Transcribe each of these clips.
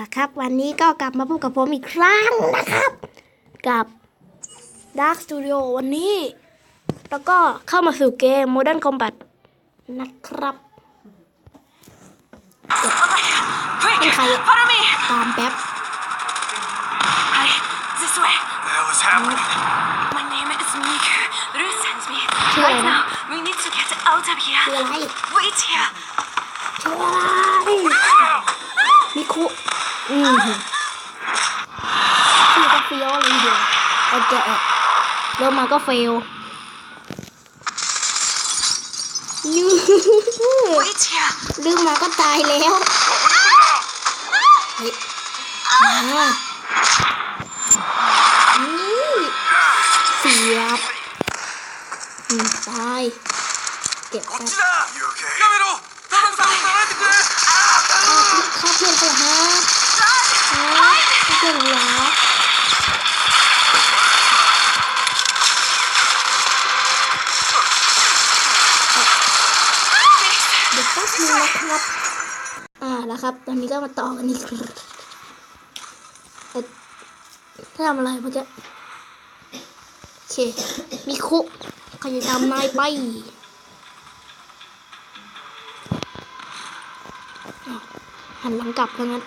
ล่ะครับ วันนี้ก็กลับมาพบกับผมอีกครั้งนะครับ กับ Dark Studio วันนี้ แล้วก็เข้ามาสู่เกม Modern Combat นะครับ Quick, Okay. follow me. ตามแป๊บ Hi, this way. the hell is happening? My name is Meek. Ruth sends me. Sure. Right now, we need to get out of คือ here. อะไร Wait here. คืออะไรมิคุ อืมคือก็เฟี้ยวเลยเดียวโอเคเริ่มมาก็เฟลยู Wait here. ลืมมาก็ตายแล้วเฮ้ยมา ครับ อ่าแล้วครับ ตอนนี้ก็มาต่อกันอีกถ้าทำอะไรเมื่อกี้โอเค มีคุใครจะตามนายไปหันหลังกลับแล้วงั้น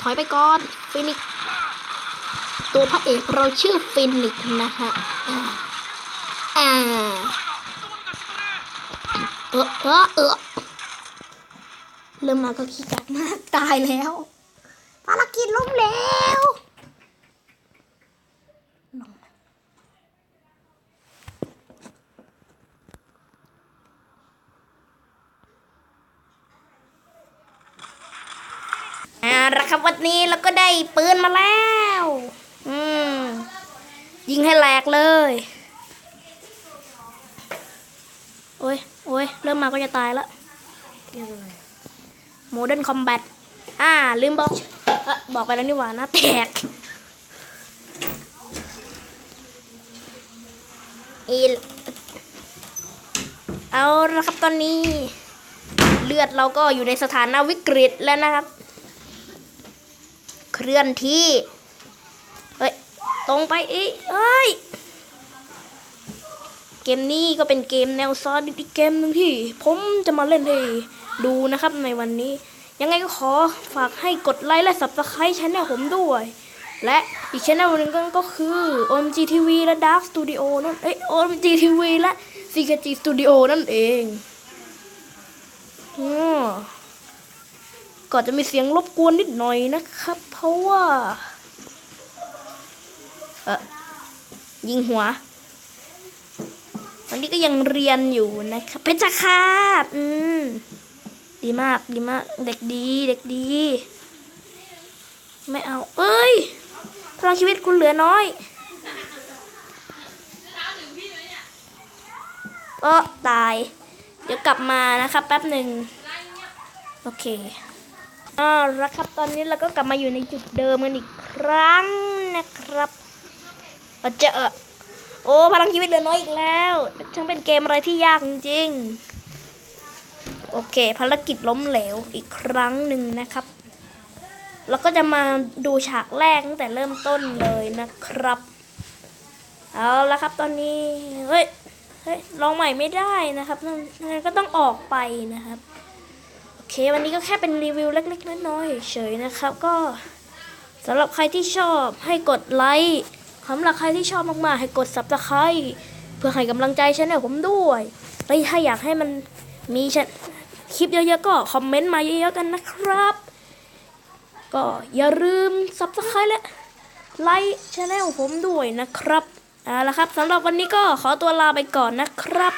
ถอยไปก่อนฟินิกตัวพระเอกเราชื่อฟินิกนะฮะอ่าอ่าเออเออเออเริ่มมาก็ขี้กักมากตายแล้วภารกิจล้มแล้วลงมาอ่าละครับวันนี้เราก็ได้ปืนมาแล้ว อืม ยิงให้แหลกเลย โอ้ย โอ้ย เริ่มมาก็จะตายล้วโมเดิร์นคอมแบทอ่า ลืมบอกอบอกไปแล้วนี่หว่าหน้าแตก อีเอาละครับตอนนี้ เลือดเราก็อยู่ในสถานะวิกฤตแล้วนะครับ เคลื่อนที่ เฮ้ย ตรงไปอีกเอ้ย กมนี้ก็เป็นเกมแนวซอดอีกเกมหนึ่งที่ ผมจะมาเล่นให้ดูนะครับในวันนี้ ยังไงก็ขอฝากให้กดไลค์และ subscribe ช่องผมด้วย และอีกช่องหนึ่งก็คือ OMG TV และ Dark Studio นั่นเอ้ย OMG TV และ CKG Studio นั่นเองอือก็จะมีเสียงรบกวนนิดหน่อยนะครับ เพราะว่า เออยิงหัว วันนี้ก็ยังเรียนอยู่นะครับเพชรคาตอืมดีมากดีมาก เด็กดีเด็กดี ไม่เอา เอ้ยพลังชีวิตคุณเหลือน้อยเออตาย เดี๋ยวกลับมานะครับแป๊บหนึ่งโอเคอ่าล้วครับตอนนี้เราก็กลับมาอยู่ในจุดเดิมกันอีกครั้งนะครับเราจะเออ โอ้พลังชีวิตเหลือน้อยอีกแล้วช่างเป็นเกมอะไรที่ยากจริงโอเค ภารกิจล้มเหลวอีกครั้งหนึ่งนะครับเราก็จะมาดูฉากแรกตั้งแต่เริ่มต้นเลยนะครับ เอาละครับตอนนี้ เฮ้ยเฮ้ยลองใหม่ไม่ได้นะครับนั่นงั้นก็ต้องออกไปนะครับ โอเค วันนี้ก็แค่เป็นรีวิวเล็กๆน้อยๆเฉยๆนะครับ ก็สำหรับใครที่ชอบให้กดไลค์ สำหรับใครที่ชอบมากๆ ให้กด subscribe เพื่อให้กำลังใจช่องผมด้วยและถ้าอยากให้มันมีชคลิปเยอะๆก็คอมเมนต์มาเยอะๆกันนะครับ ก็อย่าลืม subscribe และไลค์ชแนลผมด้วยนะครับเอาละครับสำหรับวันนี้ก็ขอตัวลาไปก่อนนะครับ